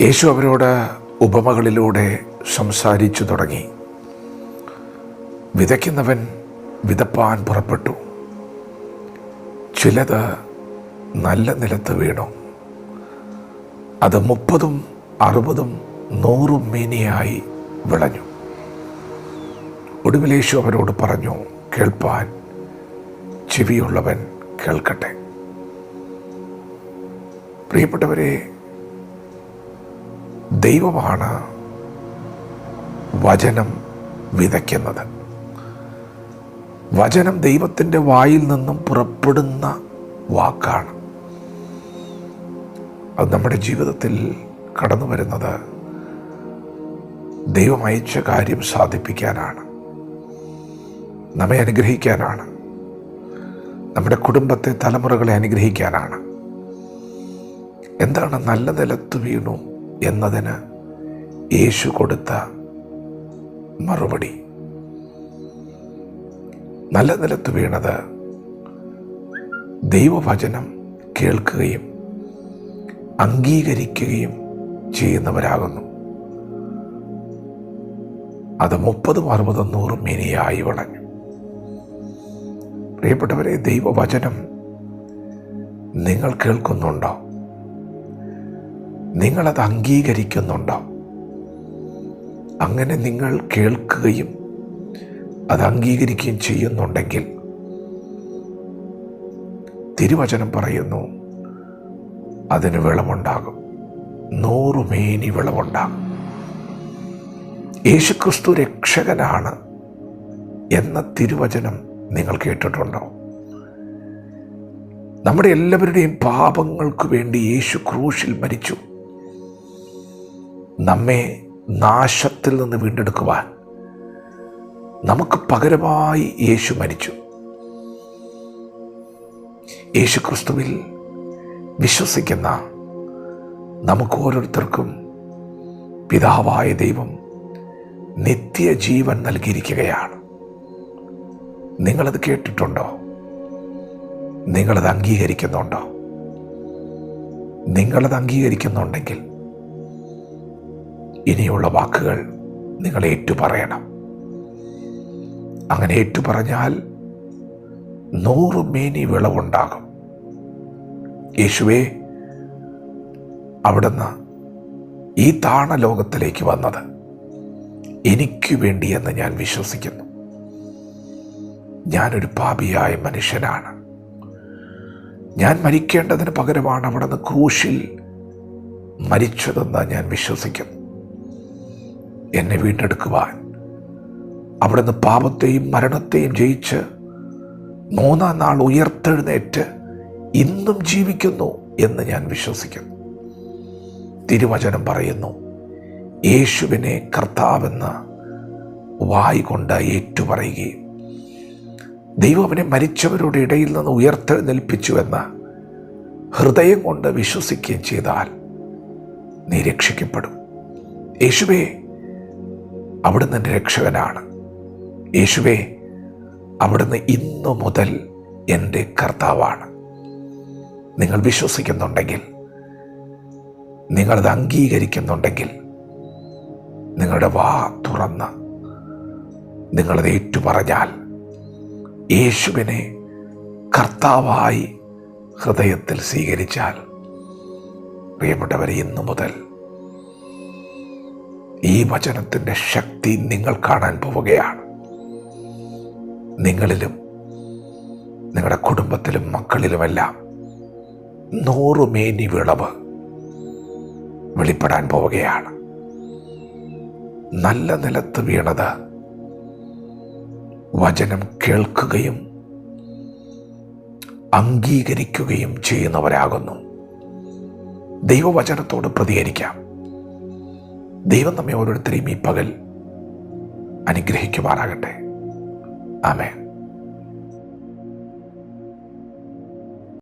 യേശു അവരോട് ഉപമകളിലൂടെ സംസാരിച്ചു തുടങ്ങി. വിതയ്ക്കുന്നവൻ വിതപ്പാൻ പുറപ്പെട്ടു. ചിലത് നല്ല നിലത്ത് വീണു. അത് മുപ്പതും അറുപതും നൂറും മീനിയായി വിളഞ്ഞു. ഒടുവിലേശു അവരോട് പറഞ്ഞു കേൾപ്പാൻ ചെവിയുള്ളവൻ കേൾക്കട്ടെ. പ്രിയപ്പെട്ടവരെ ദൈവമാണ് വചനം വിതയ്ക്കുന്നത്. വചനം ദൈവത്തിന്റെ വായിൽ നിന്നും പുറപ്പെടുന്ന വാക്കാണ്. അത് നമ്മുടെ ജീവിതത്തിൽ കടന്നു വരുന്നത് ദൈവം അയച്ച കാര്യം സാധിപ്പിക്കാനാണ്. നമ്മെ അനുഗ്രഹിക്കാനാണ്. നമ്മുടെ കുടുംബത്തെ തലമുറകളെ അനുഗ്രഹിക്കാനാണ്. എന്താണ് നല്ല നിലത്ത് വീണു എന്നതിന് യേശു കൊടുത്ത മറുപടി. നല്ല നിലത്ത് വീണത് ദൈവവചനം കേൾക്കുകയും അംഗീകരിക്കുകയും ചെയ്യുന്നവരാകുന്നു. അത് മുപ്പതും അറുപതും നൂറും മിനിയായി വളഞ്ഞു. പ്രിയപ്പെട്ടവരെ ദൈവവചനം നിങ്ങൾ കേൾക്കുന്നുണ്ടോ? നിങ്ങളത് അംഗീകരിക്കുന്നുണ്ടോ? അങ്ങനെ നിങ്ങൾ കേൾക്കുകയും അത് അംഗീകരിക്കുകയും ചെയ്യുന്നുണ്ടെങ്കിൽ തിരുവചനം പറയുന്നു അതിന് വിളവുണ്ടാകും. നൂറുമേനി വിളവുണ്ടാകും. യേശുക്രിസ്തു രക്ഷകനാണ് എന്ന തിരുവചനം നിങ്ങൾ കേട്ടിട്ടുണ്ടോ? നമ്മുടെ എല്ലാവരുടെയും പാപങ്ങൾക്ക് വേണ്ടി യേശു ക്രൂശിൽ മരിച്ചു. നമ്മെ നാശത്തിൽ നിന്ന് വീണ്ടെടുക്കുവാൻ നമുക്ക് പകരമായി യേശു മരിച്ചു. യേശു ക്രിസ്തുവിൽ വിശ്വസിക്കുന്ന നമുക്ക് ഓരോരുത്തർക്കും പിതാവായ ദൈവം നിത്യജീവൻ നൽകിയിരിക്കുകയാണ്. നിങ്ങളത് കേട്ടിട്ടുണ്ടോ? നിങ്ങളത് അംഗീകരിക്കുന്നുണ്ടോ? നിങ്ങളത് അംഗീകരിക്കുന്നുണ്ടെങ്കിൽ ഇനിയുള്ള വാക്കുകൾ നിങ്ങൾ ഏറ്റുപറയണം. അങ്ങനെ ഏറ്റുപറഞ്ഞാൽ നൂറ് മേനി വിളവുണ്ടാകും. യേശുവേ അവിടുന്ന് ഈ താണ ലോകത്തിലേക്ക് വന്നത് എനിക്ക് വേണ്ടിയെന്ന് ഞാൻ വിശ്വസിക്കുന്നു. ഞാനൊരു പാപിയായ മനുഷ്യനാണ്. ഞാൻ മരിക്കേണ്ടതിന് പകരമാണ് അവിടുന്ന് ക്രൂശിൽ മരിച്ചതെന്ന് ഞാൻ വിശ്വസിക്കുന്നു. എന്നെ വീണ്ടെടുക്കുവാൻ. അവിടുന്ന് പാപത്തെയും മരണത്തെയും ജയിച്ച് മൂന്നാം നാൾ ഉയർത്തെഴുന്നേറ്റ് ഇന്നും ജീവിക്കുന്നു എന്ന് ഞാൻ വിശ്വസിക്കുന്നു. തിരുവചനം പറയുന്നു യേശുവിനെ കർത്താവെന്ന് വായി കൊണ്ട് ഏറ്റുപറയുകയും ദൈവം അവനെ മരിച്ചവരുടെ ഇടയിൽ നിന്ന് ഉയർത്തെഴുന്നേൽപ്പിച്ചുവെന്ന് ഹൃദയം കൊണ്ട് വിശ്വസിക്കുകയും ചെയ്താൽ നീ രക്ഷിക്കപ്പെടും. യേശുവേ അവിടുന്ന് എന്റെ രക്ഷകനാണ്. യേശുവേ അവിടുന്ന് ഇന്നു മുതൽ എന്റെ കർത്താവാണ്. നിങ്ങൾ വിശ്വസിക്കുന്നുണ്ടെങ്കിൽ നിങ്ങളത് അംഗീകരിക്കുന്നുണ്ടെങ്കിൽ നിങ്ങളുടെ വാ തുറന്ന് നിങ്ങളത് ഏറ്റുപറഞ്ഞാൽ യേശുവിനെ കർത്താവായി ഹൃദയത്തിൽ സ്വീകരിച്ചാൽ പ്രിയപ്പെട്ടവരെ ഇന്നു മുതൽ ഈ വചനത്തിന്റെ ശക്തി നിങ്ങൾ കാണാൻ പോവുകയാണ്. നിങ്ങളിലും നിങ്ങളുടെ കുടുംബത്തിലും മക്കളിലുമെല്ലാം നൂറുമേനി വിളവ് വെളിപ്പെടാൻ പോവുകയാണ്. നല്ല നിലത്ത് വീണത് വചനം കേൾക്കുകയും അംഗീകരിക്കുകയും ചെയ്യുന്നവരാകുന്നു. ദൈവവചനത്തോട് പ്രതികരിക്കാം. ദൈവം നമ്മെ ഓരോരുത്തരെയും ഈ പകൽ അനുഗ്രഹിക്കുമാറാകട്ടെ. ആമേൻ.